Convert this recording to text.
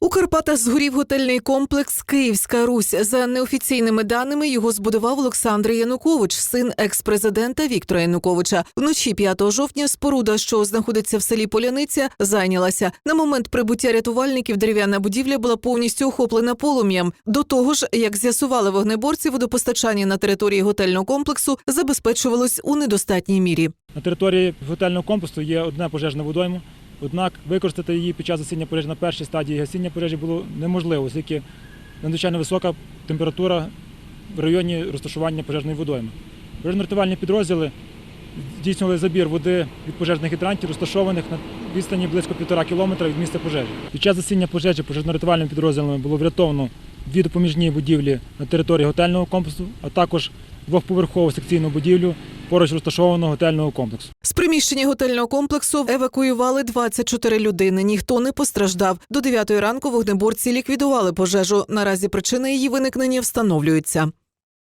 У Карпатах згорів готельний комплекс Київська Русь. За неофіційними даними його збудував Олександр Янукович, син екс-президента Віктора Януковича. Вночі 5 жовтня споруда, що знаходиться в селі Поляниця, зайнялася. На момент прибуття рятувальників дерев'яна будівля була повністю охоплена полум'ям. До того ж, як з'ясували вогнеборці, водопостачання на території готельного комплексу забезпечувалось у недостатній мірі. На території готельного комплексу є одна пожежна водойма, однак використати її під час гасіння пожежі на першій стадії гасіння пожежі було неможливо, оскільки надзвичайно висока температура в районі розташування пожежної водойми. Пожежно-рятувальні підрозділи здійснювали забір води від пожежних гідрантів, розташованих на відстані близько півтора кілометра від місця пожежі. Під час гасіння пожежі пожежно-рятувальними підрозділами було врятовано дві допоміжні будівлі на території готельного комплексу, а також двохповерхову секційну будівлю поруч розташованого готельного комплексу. З приміщення готельного комплексу евакуювали 24 людини. Ніхто не постраждав. До 9 ранку вогнеборці ліквідували пожежу. Наразі причини її виникнення встановлюються.